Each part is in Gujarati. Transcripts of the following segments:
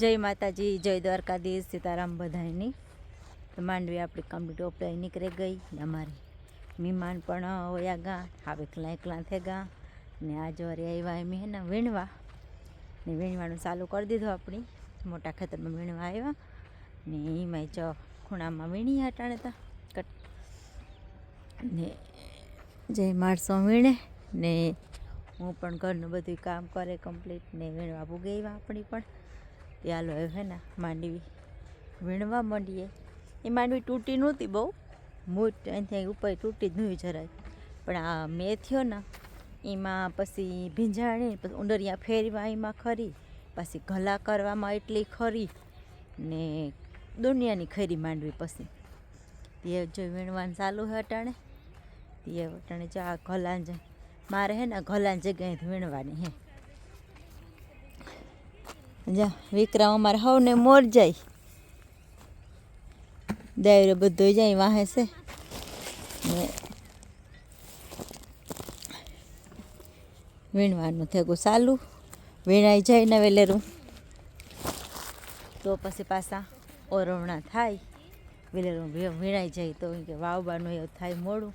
જય માતાજી, જય દ્વારકાધીશ, સીતારામ બધાની માંડવી આપણી કમ્પ્લીટ ઓપરાઈ નીકળી ગઈ અમારી મહેમાન પણ હોયા ગા, હવે એકલા એકલા થઈ ગા. ને આજ વારે આવ્યા એમ હે ને વીણવા. ને વીણવાનું ચાલુ કરી દીધું આપણી, મોટા ખેતરમાં વીણવા આવ્યા ને એમાંય જો ખૂણામાં વીણી હટાણે તા, કટ. ને જય માણસો વીણે, ને હું પણ ઘરનું બધું કામ કરે કમ્પ્લીટ ને વીણવા ભૂગે આવ્યા આપણી પણ. હાલો હવે હે ને માંડવી વીણવા માંડીએ. એ માંડવી તૂટી નહોતી બહુ મૂઠ અહીંથી ઉપર તૂટી જ નહીં જરાય. પણ આ મેં થયો ને, એમાં પછી ભીંજાણી, પછી ઉંડરિયા ફેરવા એમાં ખરી, પછી ગલા કરવામાં એટલી ખરી ને દુનિયાની ખરી માંડવી પછી. તે જો વીણવાનું ચાલુ છે અટાણે, તે અટાણે જો આ જ, મારે હે ને ગલાં જગ્યાએ વીણવાની હે. જા, વિક્રમ અમારે હવને મોર જાય. દાયરો બધો જાય, વાહે છે. વીણવાનું થેગું ચાલુ. વીણાઈ જાય ને વેલેરું. તો પછી પાછા ઓરવણા થાય. વેલેરું વીણાઈ જાય તો કે વાવવાનું એવું થાય મોડું.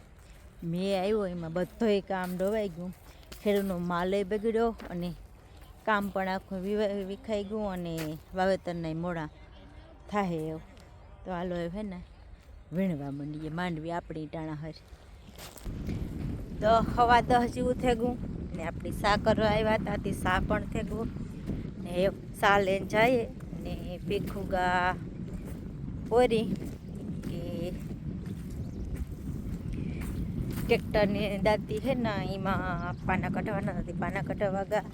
મેં આવ્યો, એમાં બધોય કામ ડોવાઈ ગયું. ખેડૂતનો માલે બગડ્યો અને કામ પણ આખું વિખાઈ ગયું અને વાવેતરના મોડા થાય એવું. તો હાલો હવે ને વીણવા માંડીએ, માંડવી આપણી ટાણા હરી. તો હવા દહ જેવું થઈ ગયું ને આપણી સા કરવા આવ્યા હતા, તે સા પણ થઈ ગયું. ને સા લઈને જઈએ ને ભીખુગા પોરી કે ટ્રેક્ટરની દાંતી છે ને એમાં પાના કઢાવવાના નથી પાના કઢાવવા ગયા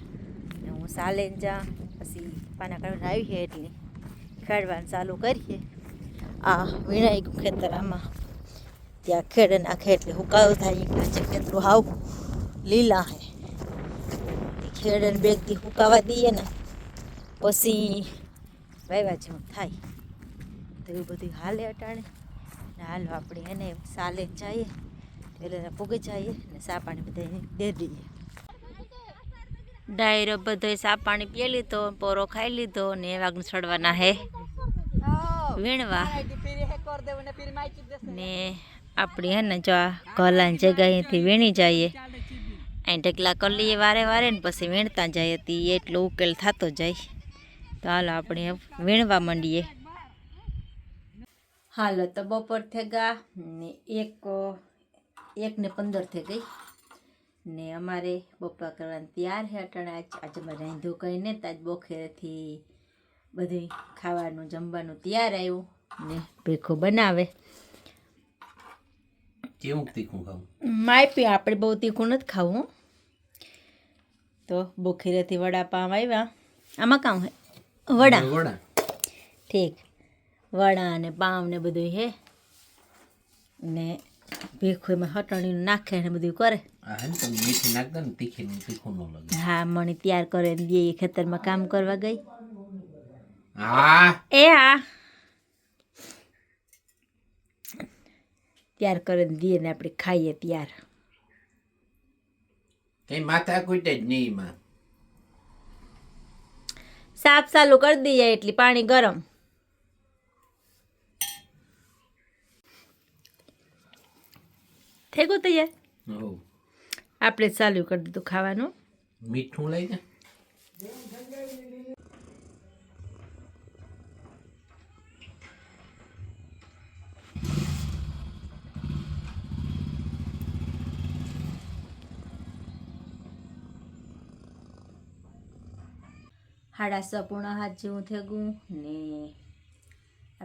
ને હું સા લઈને જા. પછી પાના કઢાવવા આવી છે એટલે ખેડવાનું ચાલુ કરીએ. આ વિનાયક ખેતરામાં ત્યાં ખેડે નાખે એટલે હુકાવ થાય છે કેટલું હાવ લીલા હે. એ ખેડે બેગથી બેગ હુકાવા દઈએ ને, પછી વાવ્યા જેવું થાય. તો એવું બધું હાલે અટાણે. ને હાલો આપણે એને સાલે જઈએ. એટલે પૂગી જઈએ ને સાપાને બધા દે દઈએ. ડાયરો બધો સા પાણી પી લીધો પોરો ખાઈ લીધો ને વાગને ચડવાના હે. વીણવા. ને આપણી હે ને જો આ ગલાની જગ્યાએથી વીણી જઈએ. અહીં ઢગલા કરી લઈએ વારે વારે ને પછી વીણતા જઈએ તી એટલો ઉકેલ થતો જાય. તો હાલો આપણે હવે વીણવા માંડીએ. હાલો તો બપોર થઈ ગયા ને એક એક ને પંદર થઈ ગઈ. ને અમારે પપ્પા કરવાની તૈયાર છે અટાણે. આજ આજે અમે રાંધો કહીને ને તાજ બોખેરથી બધું ખાવાનું જમવાનું તૈયાર આવ્યું ને ભેખો બનાવે. કેવું તીખું ખાવું? માપી આપણે બહુ તીખું નથી ખાવું. હો. તો બોખીરેથી વડાપાવ આવ્યા આમાં કામ હે? વડા. વડા. ઠીક. વડા ને પાવ ને બધું હે. ને ભીખું એમાં હટણીનું નાખે ને બધું કરે. હે ને તમે મીઠી નાખ ને તીખી તીખું ન લાગે. હા મને તૈયાર કરે ને દે ખેતરમાં કામ કરવા ગઈ. હા. એ હા તૈયાર કરીને દઈએ ને આપણે ખાઈએ ત્યાર. કઈ માથા કૂટે જ નહીં એમાં. સાફ સાલું કરી દઈએ એટલી પાણી ગરમ. થઈ ગયું તૈયાર આપણે ચાલુ કરી દીધું ખાવાનું. મીઠું લઈ હાડા સપૂર્ણ હાથ જેવું થઈ ગયું ને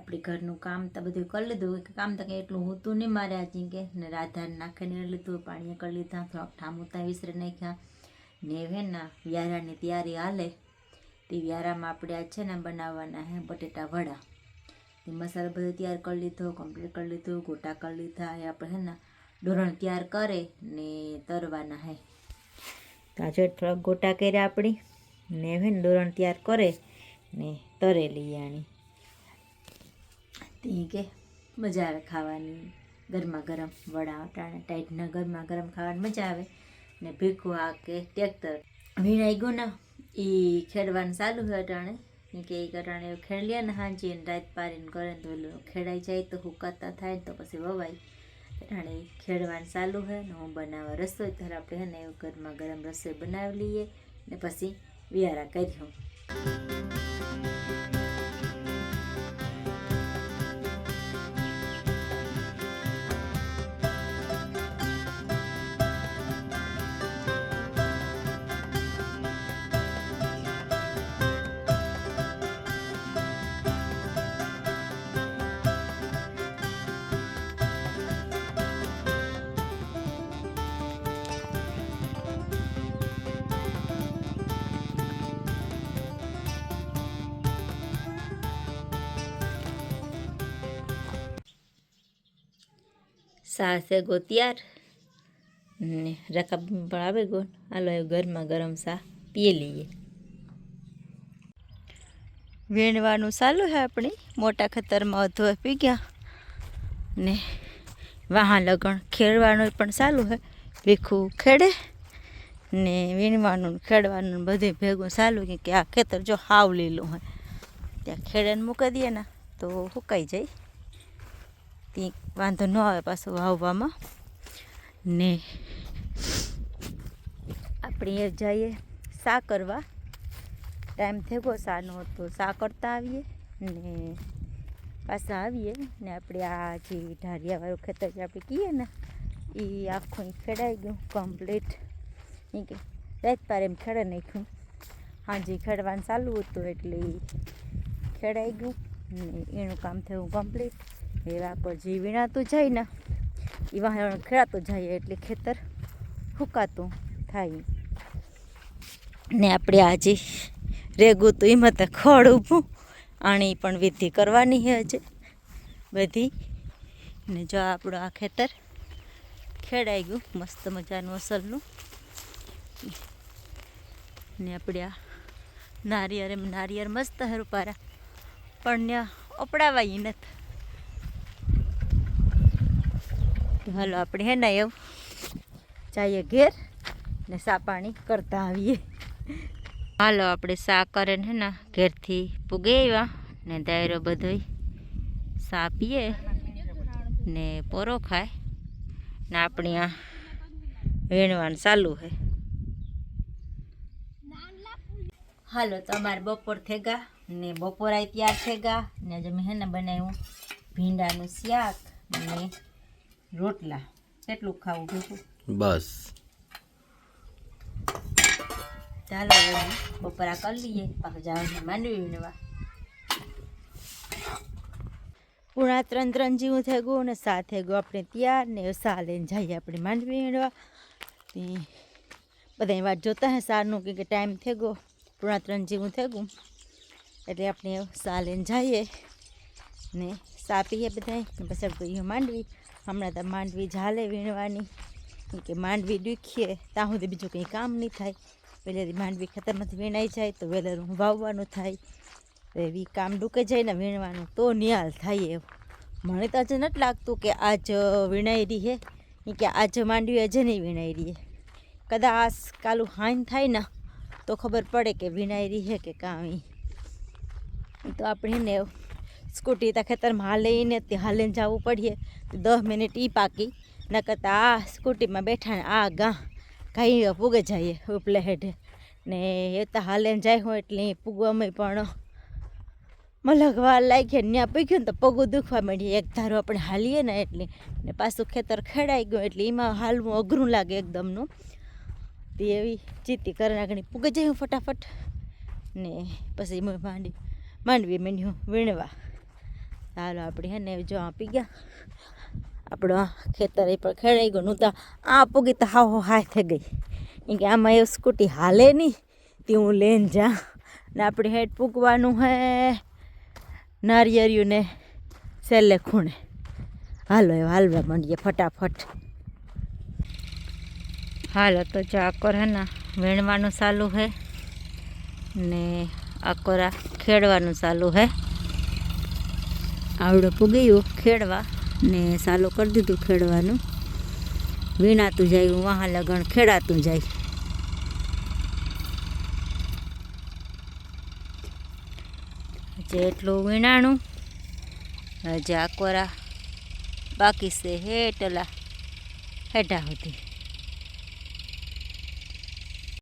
આપણે ઘરનું કામ તો બધું કરી લીધું. કામ તો કંઈ એટલું હોતું નહીં મારે આજે કે. ને રાધાને નાખીને લીધું પાણી કરી લીધા, થોડાક ઠામુતા વિસરી નાખ્યા. ને હવે ને વ્યારાની તૈયારી હાલે. તે વ્યારામાં આપણે આ છે ને બનાવવાના હે બટેટા વડા. તે મસાલો બધો તૈયાર કરી લીધો કમ્પ્લીટ કરી લીધો, ગોટા કરી લીધા. એ આપણે હે ને ડોરણ તૈયાર કરે ને તરવાના હે. તો થોડાક ગોટા કર્યા આપણી. ને હવે ને ડોરણ તૈયાર કરે ને તરે લઈએ આણી તે કે મજા આવે ખાવાની. ગરમા ગરમ વડા અટાણે ટાઈટના ગરમા ગરમ ખાવાની મજા આવે. ને ભીખું આ કે ટ્રેક્ટર વીણાઈ ગયું એ ખેડવાનું ચાલુ હોય અટાણે. કે એ કટાણે ખેડલીએ ને હાંજી ને રાત પારીને કરે ને તો ઓલું ખેડાઈ જાય તો હુકાતા થાય ને તો પછી વવાય. અટાણે ખેડવાનું ચાલુ છે ને હું બનાવવા રસોઈ ત્યારે આપણે હે ને ગરમા ગરમ રસોઈ બનાવી લઈએ ને પછી વિયારા કર્યું સાસે ગો તૈયાર ને રકાબ પણ આવે ગો હાલો એ ગરમા ગરમ સા પીએ લઈએ. વીણવાનું ચાલુ છે આપણે. મોટા ખેતરમાં અધો પી ગયા. ને વાહા લગણ ખેડવાનું પણ ચાલુ છે ભીખું ખેડે. ને વીણવાનું, ખેડવાનું બધે ભેગું ચાલુ કે આ ખેતર જો હાવ લીલું હોય ત્યાં ખેડે મૂકી દઈએ ને તો સુકાઈ જાય. ત્યાં વાંધો ન આવે પાછો વાવવામાં. ને આપણે જઈએ સા કરવા? ટાઈમ થઈ ગયો સાનો તો સા કરતા આવીએ? ને પાછા આવીએ ને આપણે આ જે ઢારિયાવાળું ખેતર જે આપણે કહીએ ને એ આખું ખેડાઈ ગયું કમ્પ્લીટ એ કે, રાત પાર એમ ખેડા નાખ્યું. હાજી ખેડવાનું ચાલુ હતું એટલે ખેડાઈ ગયું. ને એનું કામ થયું કમ્પ્લીટ એ વાપર જે વીણાતું જાય ને એ વાહણ ખેડાતું જાય એટલે ખેતર ફૂંકાતું થાય. ને આપણે આજે રેગું તો એમાં તો ખડ ઊભું આણી પણ વિધિ કરવાની છે હજે બધી. ને જો આપણું આ ખેતર ખેડાઈ ગયું, મસ્ત મજાનું અસલનું. ને આપણે આ નારિયેર નારિયેર મસ્ત હરું પારા. પણ ત્યાં ઓપડાવાય નથી. હાલો આપણે હે ને એવું જઈએ ઘેર ને સા પાણી કરતા આવીએ. હાલો આપણે સા કરે ને હે ને ઘેરથી પૂગે આવ્યા ને દાયરો બધોય સા પીએ ને પોરો ખાય ને આપણે આ વેણવાનું ચાલુ છે હાલો તમારે બપોર થઈ ગયા ને બપોરાય તૈયાર થઈ ગયા ને આજે મેં હે ને બનાવ્યું ભીંડાનું શાક ને રોટલા. કેટલું ખાવું ભેગું બસ. ચાલો હવે બપોરા કરી લઈએ. પાછું જવાનું માંડવી વીણવા. પૂણા ત્રણ ત્રણ જેવું થઈ ગયું ને સા થઈ ગયું. આપણે તૈયાર ને સા લઈને જઈએ આપણે માંડવી વીણવા. તે બધા વાત જોતા હે સારનું કે ટાઈમ થઈ ગયો. પૂણા ત્રણ જેવું થઈ ગયું. એટલે આપણે સા લઈને જઈએ ને સા પીએ બધા ને પછી આપણે માંડવી. હમણાં તો માંડવી ઝાલે વીણવાની. કે માંડવી દુખીએ ત્યાં સુધી બીજું કંઈ કામ નહીં થાય. પહેલેથી માંડવી ખતરમાંથી વીણાઈ જાય, તો વહેલું વાવવાનું થાય. એવી કામ ડૂકે જાય ને વીણવાનું, તો નિહાલ થાય એવું મને તો આજે નથી લાગતું કે આજ વીણાઈ રહી હે. કે આજ માંડવી આજે નહીં વીણાઈ રહી હે. કદાચ કાલું હાઈન થાય ને, તો ખબર પડે કે વીણાઈ રહી હે કે ઈ તો આપણે સ્કૂટી તા ખેતરમાં હાલીને તે લઈને જવું પડીએ. તો દસ મિનિટ એ પાકી. ન કરતાં આ સ્કૂટીમાં બેઠા ને આ ગા કાંઈ પૂગે જઈએ ઉપલે હેઠે. ને એ તો હાલે જાય હોય એટલે પૂગવામાં પણ મલગવા લાગીએ ત્યાં પીગ્યું ને તો પગું દુખવા માંડીએ એક ધારો આપણે હાલીએ ને એટલે ને પાછું ખેતર ખેડાઈ ગયું એટલે એમાં હાલવું અઘરું લાગે એકદમનું. તે એવી ચીતી કરી નાખણી પૂગે જાય ફટાફટ. ને પછી એમાં માંડી. માંડવી મીંડ્યું વીણવા. હાલો આપણે હે ને જો આપી ગયા. આપણો ખેતર એ પણ ખેડાઈ ગયું. હું તો આ પૂગી તો હાવ હાય થઈ ગઈ. કેમ કે આમાં એવું સ્કૂટી હાલે નહીં, તે હું લઈને જા. ને આપણે હેઠ પૂગવાનું હે નારિયેરિયું ને છેલ્લે ખૂણે. હાલો એ હાલવા માંડીએ ફટાફટ. હાલો તો જો આકોર હે ને, વીણવાનું ચાલુ હે. ને આકોરા ખેડવાનું ચાલુ હે. આવડો પૂગ્યું ખેડવા ને ચાલુ કરી દીધું ખેડવાનું. વીણાતું જાય વાહ લગણ ખેડાતું જાય. હજી એટલું વીણાણું હજી આકોરા બાકી છે હેટલા હેઠા સુધી.